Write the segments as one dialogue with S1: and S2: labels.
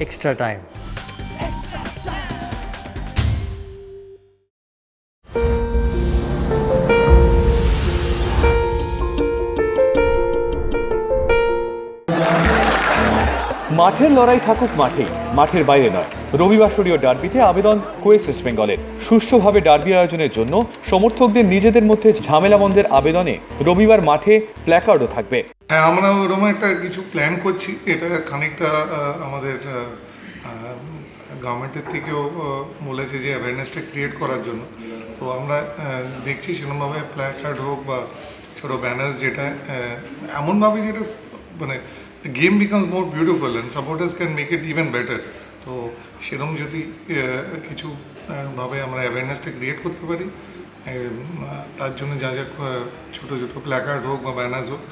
S1: Extra time
S2: মাঠের লড়াই থাকুক মাঠেই মাঠের বাইরে নয়। রবিবাসরীয় ডার্বিতে আবেদন কুয়েস ইস্ট বেঙ্গলের। সুষ্ঠুভাবে ডার্বি আয়োজনের জন্য সমর্থকদের নিজেদের মধ্যে ঝামেলামন্দের আবেদনে রবিবার মাঠে প্ল্যাকার্ডও থাকবে।
S3: হ্যাঁ আমরা ওরকম একটা কিছু প্ল্যান করছি। এটা খানিকটা আমাদের গভর্নমেন্টের থেকেও বলেছে যে অ্যাওয়ারনেসটা ক্রিয়েট করার জন্য। তো আমরা দেখছি সেরকমভাবে প্ল্যাকার্ড হোক বা ছোটো ব্যানার্স যেটা এমনভাবে যেটা মানে game becomes more beautiful and supporters can make it even better তো সেরকম যদি কিছু ভাবে আমরা অ্যাওয়ারনেসটা ক্রিয়েট করতে পারি তার জন্য যা যা ছোটো ছোটো প্ল্যাকার্ড হোক বা ব্যানার্স হোক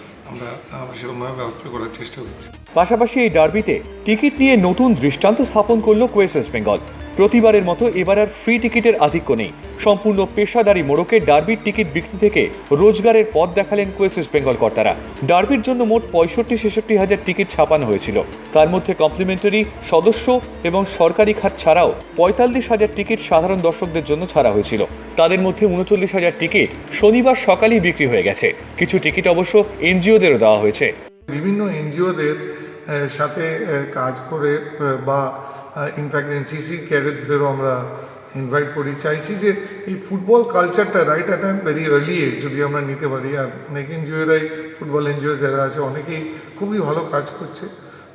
S2: পাশাপাশি এই ডার্বিতে টিকিট নিয়ে নতুন দৃষ্টান্ত স্থাপন করল কোয়েসেস বেঙ্গল। প্রতিবারের মতো এবার আর ফ্রি টিকিটের আধিক্য নেই। সম্পূর্ণ পেশাদারি মোড়কে ডার্বির টিকিট বিক্রি থেকে রোজগারের পথ দেখালেন কুয়েস ইস্ট বেঙ্গল কর্তারা। ডার্বির জন্য মোট পঁয়ষট্টি, ছেষট্টি হাজার টিকিট ছাপানো হয়েছিল। তার মধ্যে কমপ্লিমেন্টারি সদস্য এবং সরকারি খাত ছাড়াও পঁয়তাল্লিশ হাজার টিকিট সাধারণ দর্শকদের জন্য ছাড়া হয়েছিল। তাদের মধ্যে উনচল্লিশ হাজার টিকিট শনিবার সকালেই বিক্রি হয়ে গেছে। কিছু টিকিট অবশ্য এনজিওদেরও দেওয়া হয়েছে।
S3: বিভিন্ন এনজিওদের সাথে কাজ করে বা ইনফ্যাক্ট এনসিসি ক্যাডেটসদেরও আমরা ইনভাইট করি। চাইছি যে এই ফুটবল কালচারটা right at an very early age যদি আমরা নিতে পারি। আর অনেক এনজিওরাই ফুটবল এনজিও যারা আছে, অনেকেই খুবই ভালো কাজ করছে।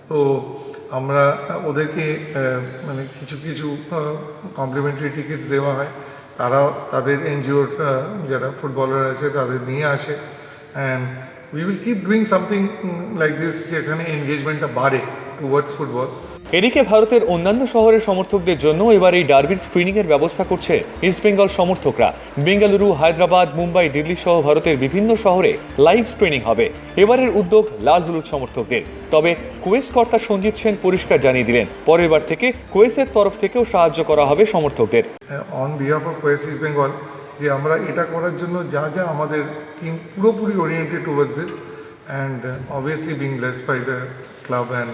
S3: তো আমরা ওদেরকে মানে কিছু কিছু কমপ্লিমেন্টারি টিকিটস দেওয়া হয়। তারাও, তাদের এনজিওর যারা ফুটবলার আছে, তাদের নিয়ে আসে। And we will keep doing something like this যেখানে এনগেজমেন্টটা বাড়ে। টুয়ার্ডস ফুটবল
S2: এদিকে ভারতের অন্যান্য শহরের সমর্থকদের জন্য এবার এই ডার্বির স্ক্রিনিং এর ব্যবস্থা করছে ইস্টবেঙ্গল সমর্থকরা। বেঙ্গালুরু হায়দ্রাবাদ মুম্বাই দিল্লি সহ ভারতের বিভিন্ন শহরে লাইভ স্ক্রিনিং হবে। এবারের উদ্যোগ লাল হলুদ সমর্থকদের। তবে কুয়েস কর্তা সঞ্জিত সেন পরিষ্কার জানিয়ে দিলেন পরের বার থেকে কুয়েসের তরফ থেকেও সাহায্য করা হবে সমর্থকদের।
S3: On behalf of West East Bengal যে আমরা এটা করার জন্য যা যা আমাদের টিম পুরোপুরি oriented towards this and obviously being bless by the club and